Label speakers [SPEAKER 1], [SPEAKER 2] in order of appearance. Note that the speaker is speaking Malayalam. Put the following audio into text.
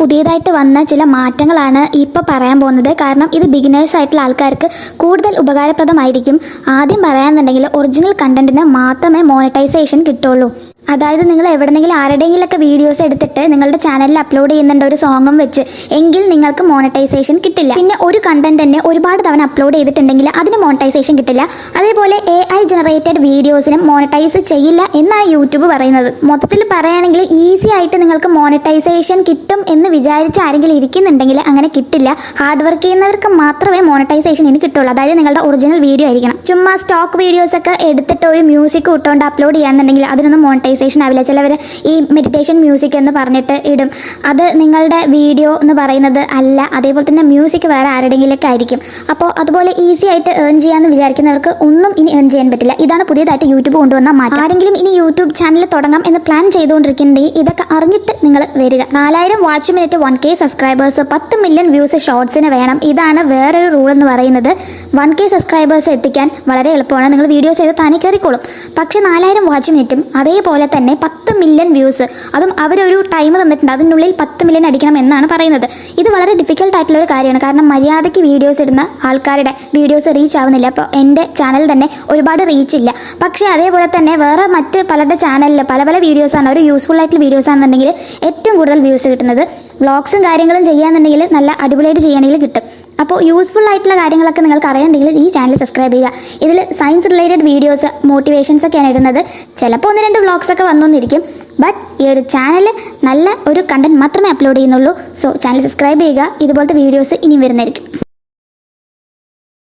[SPEAKER 1] പുതിയതായിട്ട് വന്ന ചില മാറ്റങ്ങളാണ് ഇപ്പോൾ പറയാൻ പോകുന്നത്. കാരണം ഇത് ബിഗിനേഴ്സ് ആയിട്ടുള്ള ആൾക്കാർക്ക് കൂടുതൽ ഉപകാരപ്രദമായിരിക്കും. ആദ്യം പറയാന്നുണ്ടെങ്കിൽ ഒറിജിനൽ കണ്ടന്റിന് മാത്രമേ മോണിറ്റൈസേഷൻ കിട്ടുള്ളൂ. അതായത് നിങ്ങൾ എവിടെന്നെങ്കിലും ആരുടെയെങ്കിലൊക്കെ വീഡിയോസ് എടുത്തിട്ട് നിങ്ങളുടെ ചാനലിൽ അപ്ലോഡ് ചെയ്യുന്നുണ്ട് ഒരു സോങ്ങും വെച്ച് എങ്കിൽ നിങ്ങൾക്ക് മോണിറ്റൈസേഷൻ കിട്ടില്ല. പിന്നെ ഒരു കണ്ടന്റ് തന്നെ ഒരുപാട് തവണ അപ്ലോഡ് ചെയ്തിട്ടുണ്ടെങ്കിൽ അതിന് മോണിറ്റൈസേഷൻ കിട്ടില്ല. അതേപോലെ എ ഐ ജനറേറ്റഡ് വീഡിയോസിനും മോണിറ്റൈസ് ചെയ്യില്ല എന്നാണ് യൂട്യൂബ് പറയുന്നത്. മൊത്തത്തിൽ പറയുകയാണെങ്കിൽ ഈസി ആയിട്ട് നിങ്ങൾക്ക് മോണിറ്റൈസേഷൻ കിട്ടും എന്ന് വിചാരിച്ച് ആരെങ്കിലും ഇരിക്കുന്നുണ്ടെങ്കിൽ അങ്ങനെ കിട്ടില്ല. ഹാർഡ് വർക്ക് ചെയ്യുന്നവർക്ക് മാത്രമേ മോണിറ്റൈസേഷൻ ഇനി കിട്ടുള്ളൂ. അതായത് നിങ്ങളുടെ ഒറിജിനൽ വീഡിയോ ആയിരിക്കണം. ചുമ്മാ സ്റ്റോക്ക് വീഡിയോസ് ഒക്കെ എടുത്തിട്ട് ഒരു മ്യൂസിക് ഇട്ടുകൊണ്ട് അപ്ലോഡ് ചെയ്യാന്നുണ്ടെങ്കിൽ അതിനൊന്നും മോണിറ്റൈസേഷൻ ആവില്ല. ചിലവർ ഈ മെഡിറ്റേഷൻ മ്യൂസിക് എന്ന് പറഞ്ഞിട്ട് ഇടും. അത് നിങ്ങളുടെ വീഡിയോ എന്ന് പറയുന്നത് അല്ല. അതേപോലെ തന്നെ മ്യൂസിക് വേറെ ആരുടെങ്കിലൊക്കെ ആയിരിക്കും. അപ്പോൾ അതുപോലെ ഈസി ആയിട്ട് ഏൺ ചെയ്യാമെന്ന് വിചാരിക്കുന്നവർക്ക് ഒന്നും ഇനി ഏൺ ചെയ്യാൻ പറ്റില്ല. ഇതാണ് പുതിയതായിട്ട് യൂട്യൂബ് കൊണ്ടുവന്ന മാറ്റം. ആരെങ്കിലും ഇനി യൂട്യൂബ് ചാനൽ തുടങ്ങാം എന്ന് പ്ലാൻ ചെയ്തുകൊണ്ടിരിക്കുന്നുണ്ടെങ്കിൽ ഇതൊക്കെ അറിഞ്ഞിട്ട് നിങ്ങൾ വരിക. നാലായിരം watch minute one K subscribers പത്ത് മില്യൺ വ്യൂസ് ഷോർട്സിന് വേണം. ഇതാണ് വേറൊരു റൂൾ എന്ന് പറയുന്നത്. വൺ കെ സബ്സ്ക്രൈബേഴ്സ് എത്തിക്കാൻ വളരെ എളുപ്പമാണ്. നിങ്ങൾ വീഡിയോസ് ചെയ്ത് താനെ കയറിക്കോളും പക്ഷേ നാലായിരം വാച്ച് മിനിറ്റും അതേപോലെ തന്നെ പത്ത് മില്യൺ വ്യൂസ് അതും അവരൊരു ടൈം തന്നിട്ടുണ്ട്. അതിനുള്ളിൽ പത്ത് മില്യൺ അടിക്കണം എന്നാണ് പറയുന്നത്. ഇത് വളരെ ഡിഫിക്കൽട്ട് ആയിട്ടുള്ള ഒരു കാര്യമാണ്. കാരണം മര്യാദയ്ക്ക് വീഡിയോസ് ഇടുന്ന ആൾക്കാരുടെ വീഡിയോസ് റീച്ച് ആവുന്നില്ല. അപ്പോൾ എന്റെ ചാനൽ തന്നെ ഒരുപാട് റീച്ച് ഇല്ല. പക്ഷേ അതേപോലെ തന്നെ വേറെ മറ്റ് പലരുടെ ചാനലിൽ പല പല വീഡിയോസാണ് ഒരു യൂസ്ഫുൾ ആയിട്ടുള്ള വീഡിയോസ് ആണെന്നുണ്ടെങ്കിൽ ഏറ്റവും കൂടുതൽ വ്യൂസ് കിട്ടുന്നത്. വ്ളോഗ്സും കാര്യങ്ങളും ചെയ്യാന്നുണ്ടെങ്കിൽ നല്ല അടിപൊളിയായിട്ട് ചെയ്യണമെങ്കിൽ കിട്ടും. അപ്പോൾ യൂസ്ഫുൾ ആയിട്ടുള്ള കാര്യങ്ങളൊക്കെ നിങ്ങൾക്ക് അറിയണമെങ്കിൽ ഈ ചാനൽ സബ്സ്ക്രൈബ് ചെയ്യുക. ഇതിൽ സയൻസ് റിലേറ്റഡ് വീഡിയോസ് മോട്ടിവേഷൻസ് ഒക്കെയാണ് ഇടുന്നത്. ചിലപ്പോൾ ഒന്ന് രണ്ട് വ്ളോഗ്സൊക്കെ ഒക്കെ വന്നുകൊണ്ടിരിക്കും ബട്ട് ഈ ഒരു ചാനൽ നല്ല ഒരു കണ്ടന്റ് മാത്രമേ അപ്ലോഡ് ചെയ്യുന്നുള്ളൂ. സോ ചാനൽ സബ്സ്ക്രൈബ് ചെയ്യുക. ഇതുപോലത്തെ വീഡിയോസ് ഇനി വരുന്നതായിരിക്കും.